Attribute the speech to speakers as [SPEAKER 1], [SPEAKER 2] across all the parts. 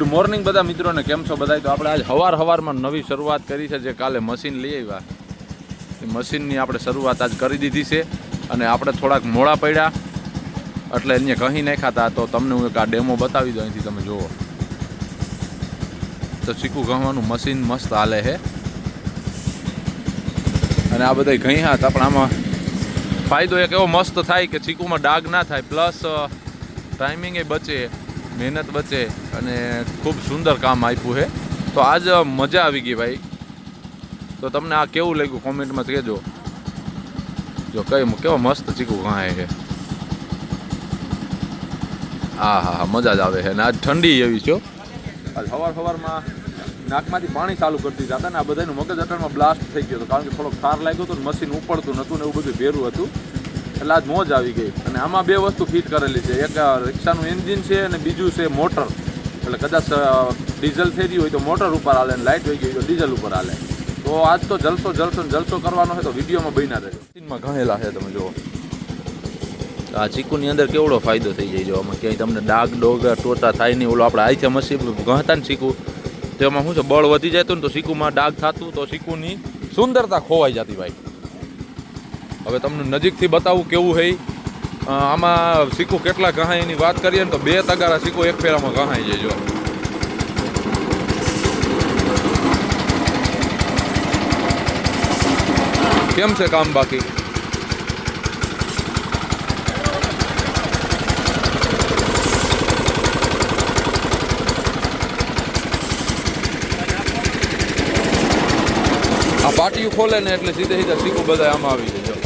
[SPEAKER 1] Good morning બધા મિત્રોને. કેમ છો બધા તો આપણે આજ હવાર હવારમાં નવી શરૂઆત કરી છે જે કાલે મશીન લઈ આવ્યા. એ મશીનની આપણે શરૂઆત આજ કરી દીધી છે અને આપણે થોડાક મોડા પડ્યા એટલે અહીંયા કહી નાખાતા તો તમને હું એક આ ડેમો બતાવી દઉં, અહીંથી તમે જુઓ. તો ચીકુ ઘવાનું મશીન મસ્ત હાલે છે. અને આ બધા ઘઈ હતા પણ આમાં ફાયદો એક એવો મસ્ત થાય કે ચીકુમાં ડાઘ ના થાય, પ્લસ ટાઈમિંગ એ બચે. મહેનત બચે અને ખૂબ સુંદર કામ આપ્યું છે. તો આજ મજા આવી ગઈ ભાઈ. તો તમને આ કેવું લાગ્યું કોમેન્ટમાં કહેજો. જો કઈ કેવો મસ્ત ચીકુ ઘાય છે. હા હા હા, મજા જ આવે છે. અને આજ ઠંડી એવી છે સવાર સવારમાં નાકમાંથી પાણી ચાલુ કરતી હતા ને આ બધાનું મગજ અટણમાં બ્લાસ્ટ થઈ ગયો હતો. કારણ કે થોડોક ઠાર લાગ્યો હતો ને મશીન ઉપડતું નહોતું ને એવું બધું ભેરું હતું. એટલે આજ મોજ આવી ગઈ. અને આમાં બે વસ્તુ ફિટ કરેલી છે. એક રિક્ષાનું એન્જિન છે અને બીજું છે મોટર એટલે કદાચ ડીઝલ થઈ ગયું હોય તો મોટર ઉપર હાલે અને લાઇટ વહી ગઈ તો ડીઝલ ઉપર હાલે. તો આજ તો જલસો જલસો જલસો કરવાનો છે તો વિડીયોમાં બન્યા રહેજો. મશીનમાં ઘણેલા છે તમે જુઓ. આ ચીકુની અંદર કેવડો ફાયદો થઈ જાય જો આમાં ક્યાંય તમને ડાગ ડોગ ટોટા થાય નહીં, ઓલો આપણે આઈથે મશીન ઘણતા ને ચીકુ. તેમાં શું છે, બળ વધી જતું ને તો શીકુમાં ડાઘ થતું તો શીકુની સુંદરતા ખોવાઈ જતી ભાઈ. હવે તમને નજીકથી બતાવું કેવું છે આમાં સિક્કો કેટલા એની વાત કરીએ ને તો બે તગારા સિક્કો એક ફેરામાં ઘહાઈ જાય જો. કેમ છે કામ બાકી? આ પાટિયું ખોલે ને એટલે સીધે સીધા સીકું બધા આમાં આવી જાય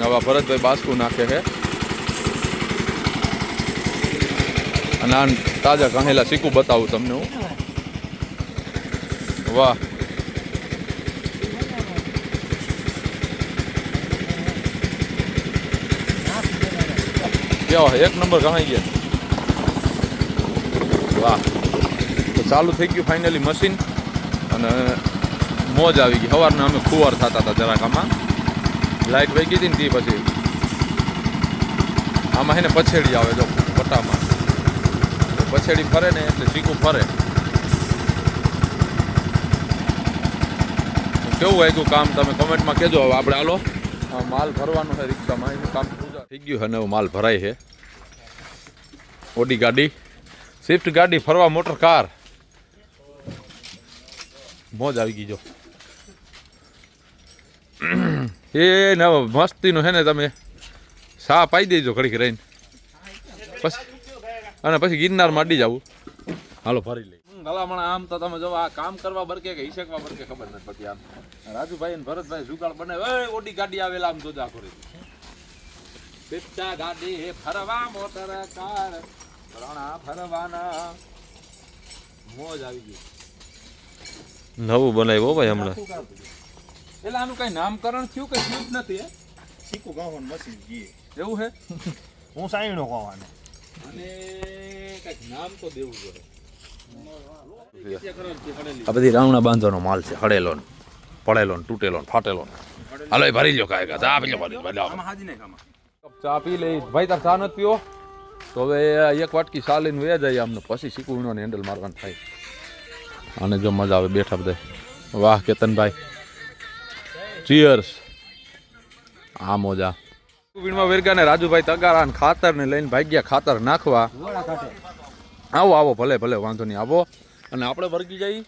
[SPEAKER 1] જો હવે આ ભરતભાઈ બાસકું નાખે છે. અને આ તાજા કહેલા સીકું બતાવું તમને હું. વાહ. કેવા એક નંબર કહાઈ ગયા. વાહ. તો ચાલુ થઈ ગયું ફાઇનલી મશીન અને મોજ આવી ગઈ. સવારના અમે ખુવાર થતા હતા જરાક આમાં. લાઇટ વહી ગઈ હતી ને તે પછી. આમાં એને પછેડી આવે જો પટ્ટામાં. પછેડી ફરે ને એટલે ચીકુ ફરે. કેવું વાગ્યું કામ? તમે કોમેન્ટમાં કહેજો. હવે આપણે હાલો. માલ ભરવાનો છે રિક્ષામાં. એનું કામ પૂરા થઈ ગયું અને માલ ભરાય છે. ઓડી ગાડી. સ્વિફ્ટ ગાડી ફરવા મોટર કાર મોજ આવી ગઈ જો. એ ને મસ્તીનું છે ને તમે સા પાઈ દેજો ઘડીક રહીને. પછી અને પછી ગિરનારમાં અડી જવું. હાલો ફરી લઈ ભલામણ આમ તો તમે જો આ કામ કરવા બરકે કે હિસકવા બરકે ખબર નથી પડતી આમ. રાજુભાઈ ને ભરતભાઈ જુગાડ બને એ ઓડી ગાડી આવેલા આમ જોજા કરી બેટા ગાડી ફરવા મોટર કાર રણા ફરવાના. મોજ આવી ગઈ.
[SPEAKER 2] નવું બનાવ્યું ભાઈ હમણાં.
[SPEAKER 1] એટલે આનું કઈ નામકરણ થયું કે થયું જ નથી હે?
[SPEAKER 3] શીખું ગાવાનું મશીન ગીએ
[SPEAKER 1] એવું હે?
[SPEAKER 3] હું સાઈનો ગાવાનો.
[SPEAKER 1] અને કંઈક નામ તો દેવું જોઈએ
[SPEAKER 2] આ બધી રાવણા બાંધવાનો માલ છે હળેલો ને પડેલો ને તૂટેલો ને ફાટેલો ને. હાલો એ ભરી લો કાય ચા પી લો.
[SPEAKER 1] ચા પી લે ભાઈ તાર ચા નથી પીવો? તો હવે એક વાટકી ચા લઈને વયા જાય આમને. પછી શીખવું હેન્ડલ મારવાનું થાય. અને જો મજા આવે બેઠા બધા. વાહ કેતનભાઈ. ચીયર્સ આ મોજા. વીણમાં વેરગા ને રાજુભાઈ તગારા ને ખાતર ને લઈને ભાગ્યા ખાતર નાખવા. આવો આવો ભલે ભલે વાંધો નહીં આવો. અને આપણે વર્ગી જઈ.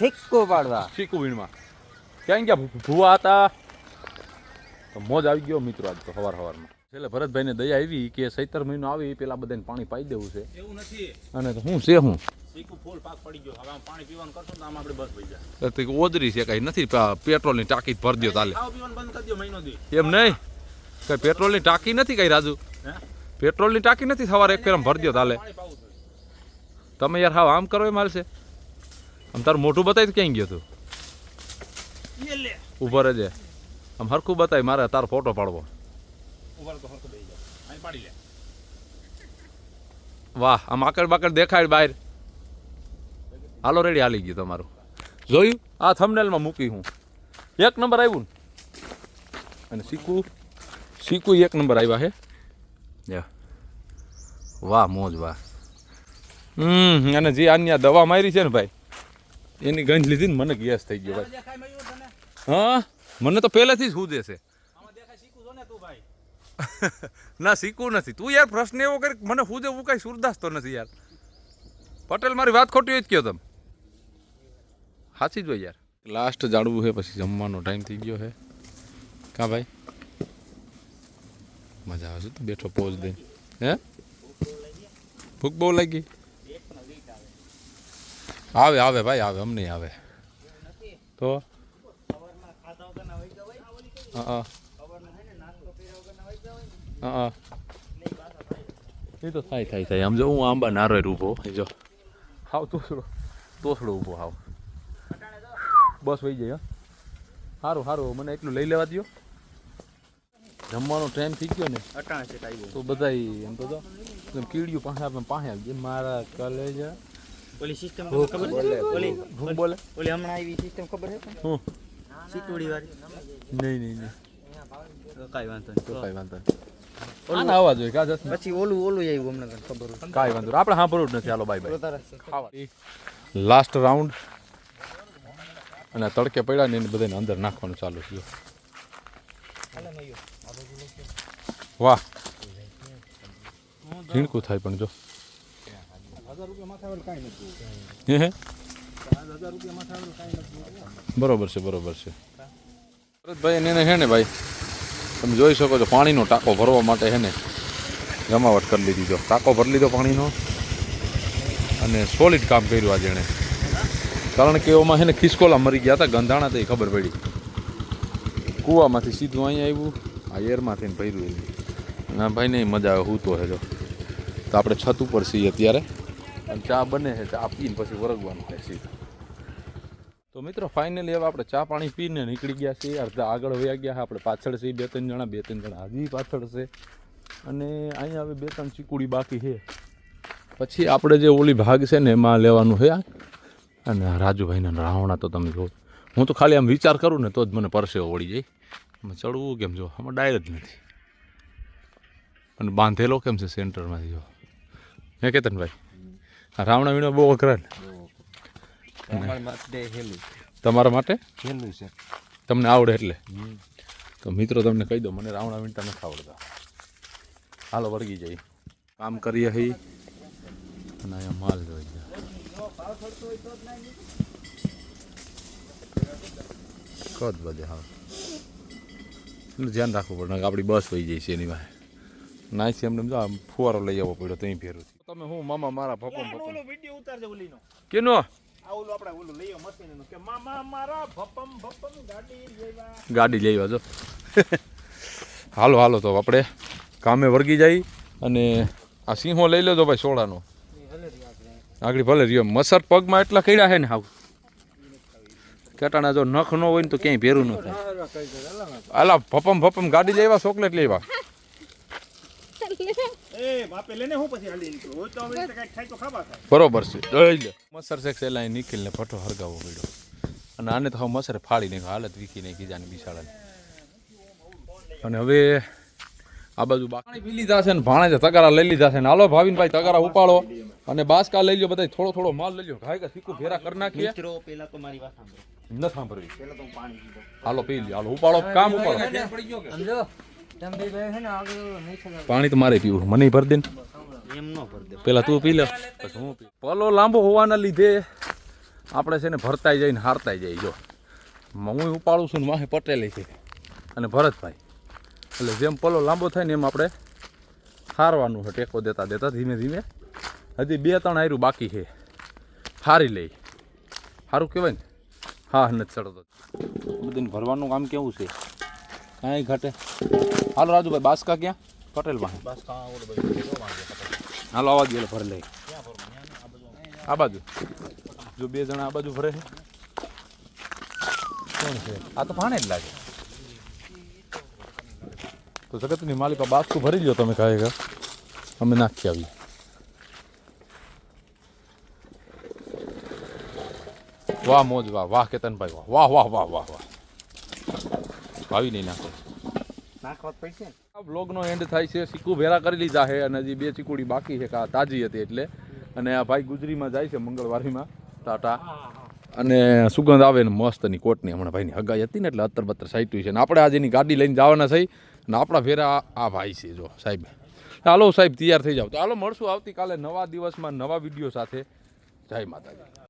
[SPEAKER 3] ઠીકો પાડવા.
[SPEAKER 1] શીકુ વીણમાં. ક્યાં ગયા ભુ- ભુવા હતા? તો મોજ આવી ગયો મિત્રો આજ તો સવાર સવારમાં છેલ્લે ભરતભાઈને દયા આવી કે સૈતર મહિનો આવી પેલા બધાને પાણી પાઈ દેવું છે.
[SPEAKER 3] એવું નથી.
[SPEAKER 1] અને તો હું છે હું? ઓદરી છે કઈ નથી પેટ્રોલની ટાંકી ભરી દો તાલે. એમ નહીં? કઈ પેટ્રોલની ટાંકી નથી કઈ રાજુ?
[SPEAKER 3] હે?
[SPEAKER 1] પેટ્રોલની ટાંકી નથી સવારે એક ફેરમ ભરી દો તાલે. તમે યાર હાવ આમ કરો એ માલ છે. આમ તારું મોઢું બતાવી તો ક્યાં ગયો તું? ઊભો રહેજે. આમ હરખું બતાવી મારે તારો ફોટો પાડવો. વાહ આમ આકડ બાકડ દેખાડ બહાર હાલો રેડી હાલી ગયું તમારું. જોયું? આ થમનેલમાં મૂકી હું. એક નંબર આવ્યું ને. અને શીકુ શીકુ એક નંબર આવ્યા હે? યા વાહ મોજ વાહ. હમ અને જે આની દવા મારી છે ને ભાઈ એની ગંજ લીધી ને મને ગેસ થઈ ગયો ભાઈ. હા? મને તો પહેલેથી જ શું દેશે
[SPEAKER 4] ના
[SPEAKER 1] શીખવું નથી. તું યાર પ્રશ્ન એવો કરી મને હું દેવું કઈ સુરદાસ તો નથી યાર. પટેલ મારી વાત ખોટી હોય જ કયો તમે? સાચી જ હોય યાર. લાસ્ટ જાડવું છે પછી જમવાનો ટાઈમ થઈ ગયો છે કા ભાઈ? મજા આવે છે તું બેઠો પોઝ દે હે? ભૂખ બહુ લાગી? આવે આવે ભાઈ, આવે, અમને આવે. તો? હા હા. એ તો થાય થાય થાય. આમ જો હું આંબા નારો ઊભો જો. હાવ તોસડો તોસડો ઊભો હાવ. બસ વહી જાય સારું સારું મને એટલું લઈ લેવા દો જમવાનો ટાઈમ થઈ ગયો ને.
[SPEAKER 4] અટાણે છે ટાઈગો
[SPEAKER 1] તો બધા એમ તો એમ કીડિયું પાસે આપણે પાસે આવી જાય મારા કોલેજ
[SPEAKER 4] ઓલી સિસ્ટમ ખબર છે? ઓલી
[SPEAKER 1] હું બોલે.
[SPEAKER 4] ઓલી હમણાં આવી સિસ્ટમ ખબર છે
[SPEAKER 1] હું?
[SPEAKER 4] સિક્યુરિટી વાળી
[SPEAKER 1] નહીં નહીં. નહીં
[SPEAKER 4] કાંઈ વાંધો
[SPEAKER 1] તો કાંઈ વાંધો નહીં. આના કા જસ
[SPEAKER 4] પછી ઓલું ઓલું આવ્યું અમને ખબર
[SPEAKER 1] કાંઈ વાંધો નહીં. આપણે સાંભળવું જ નથી. હાલો બાય બાય લાસ્ટ રાઉન્ડ અને તડકે પડ્યા ને એને બધાને અંદર નાખવાનું ચાલુ થયું. વાહ. ઝીણકું થાય પણ જો. બરોબર છે બરોબર છે. ભરતભાઈ એને હે ને ભાઈ, તમે જોઈ શકો છો પાણીનો ટાંકો ભરવા માટે હે ને, જમાવટ કરી લીધી જો. ટાંકો ભરી લીધો પાણીનો અને સોલિડ કામ કર્યું આજે એણે. કારણ કે એમાં છે ને ખિસકોલા મરી ગયા હતા, ગંધાણા તો એ ખબર પડી. કૂવામાંથી સીધું અહીંયા આવ્યું, આ એરમાંથી ભર્યું એવું ના ભાઈ નહીં, મજા આવે હું તો હે તો આપણે છત ઉપર છીએ અત્યારે. અને ચા બને છે, ચા પીને પછી વરગવાનું થાય સીધું. તો મિત્રો ફાઇનલી હવે આપણે ચા પાણી પીને નીકળી ગયા છીએ. અડધા આગળ વયા ગયા છે, આપણે પાછળ છીએ, બે ત્રણ જણા, બે ત્રણ જણા હજી પાછળ છે. અને અહીંયા હવે બે ત્રણ ચીકુડી બાકી છે. પછી આપણે જે ઓલી ભાગ છે ને, એમાં લેવાનું છે. અને રાજુભાઈના રાવણા તો તમે જો હું તો ખાલી આમ વિચાર કરું ને તો જ મને પરસેવો વળી જાય. આમાં ચડવું કેમ જો? આમાં ડાયર જ નથી. અને બાંધેલો કેમ છે સેન્ટરમાંથી જો? હે કેતનભાઈ? રાવણા વીણા બહુ અઘરા ને તમારા માટે
[SPEAKER 4] છેલ્લું છે.
[SPEAKER 1] તમને આવડે એટલે? તો મિત્રો તમને કહી દો મને રાવણા વીણતા નથી આવડતા. હાલો વળગી જઈ કામ કરીએ હઈ. અને અહીંયા માલ જોઈ ગયા. કદ બધે હા. એટલું ધ્યાન રાખવું પડે આપણી બસ વહી જાય છે એની વાહે. નાઈ છે એમને આમ ફુવારો લઈ આવવો પડ્યો ત્યાં ફેરું તમે હું મામા મારા ભપમ ભપમ
[SPEAKER 4] વીડિયો ઉતારજો ઓલીનો.
[SPEAKER 1] કેનો?
[SPEAKER 4] આ ઓલું આપણે ઓલું લઈએ મશીનનું કે મામા મારા ભપમ ભપમ ગાડી લેવા.
[SPEAKER 1] ગાડી લઈ જો. હાલો હાલો તો આપણે કામે વર્ગી જાય અને આ સિંહો લઈ લેજો ભાઈ સોડાનો આગળ ભલે રહ્યો. મસર પગમાં એટલા કીડા છે ને હાવ. કેટાના જો નખ ન હોય ને તો ક્યાંય ભેરું ન થાય. આલા ભપમ ભપમ ગાડી લેવા ચોકલેટ લેવા બરોબર છે. મસર છે સેલા નિખિલને ફટો હરગાવો પડ્યો અને આને તો હવે મસરે ફાડી નાખ્યો. હાલત વીકી નાખી જાની બિસાડાને. અને હવે આ બાજુ બાકણી પી લીધા છે ને ભાણે તગારા લઈ લીધા છે ને હાલો ભાવિનભાઈ તગારા ઉપાડો અને બાસકા લઈ લો બધા થોડો થોડો માલ લઈ લો ખાય કે સીકું ફેરા કરી નાખીએ
[SPEAKER 4] મિત્રો પેલા તો મારી વાત સાંભળો
[SPEAKER 1] ન સાંભળવી
[SPEAKER 4] પેલા તો પાણી
[SPEAKER 1] હાલો પી લ્યો હાલો ઉપાડો કામ ઉપાડો પાણી તો મારે પીવું મને ભર દે ને
[SPEAKER 4] એમ ન ભર
[SPEAKER 1] પેલા તું પી લે હું પલો લાંબો હોવાના લીધે આપણે છે ને ભરતાય જાય ને હારતાય જાય જો હું ઉપાડું છું ને માહે પટેલે છે અને ભરતભાઈ એટલે જેમ પલો લાંબો થાય ને એમ આપણે હારવાનું છે. ટેકો દેતા દેતા ધીમે ધીમે. હજી બે ત્રણ આયરું બાકી છે. હારી લઈ. સારું કહેવાય ને. હા નથી ચડતો. બધાને ભરવાનું કામ કેવું છે? કાંઈ ઘટે. હાલો રાજુભાઈ બાસકા ક્યાં? પટેલ હાલો આવા દે ભરે લે આ બાજુ. જો બે જણા આ બાજુ ભરે છે. કોણ છે? આ તો ભાણે જ લાગે. તો જગતની માલિકા બાસ્કુ ભરી લો તમે કહે અમે નાખી આવીએ. વાહ મોજ વાહ વાહ કેતનભાઈ વાહ વાહ વાહ વાહ વાહ વાહ. ભાવી નહીં નાખો.
[SPEAKER 4] નાખવા પડશે
[SPEAKER 1] આ બ્લોગનો એન્ડ થાય છે ચીકુ ભેરા કરી લીધા છે અને હજી બે ચીકુડી બાકી છે કા તાજી હતી એટલે. અને આ ભાઈ ગુજરીમાં જાય છે મંગળવારીમાં ટાટા. અને સુગંધ આવે ને મસ્તની કોટની. હમણાં ભાઈની હગાઈ હતી ને એટલે અત્તર બત્તર સાઈટ્યું છે. ને આપણે આજે એની ગાડી લઈને જવાના થઈ ને આપણા ફેરા આ- ભાઈ છે, જો, સાહેબ. હાલો, સાહેબ, તૈયાર થઈ જાઓ. તો હાલો, મળશું આવતીકાલે નવા દિવસમાં નવા વીડિયો સાથે. જય માતાજી.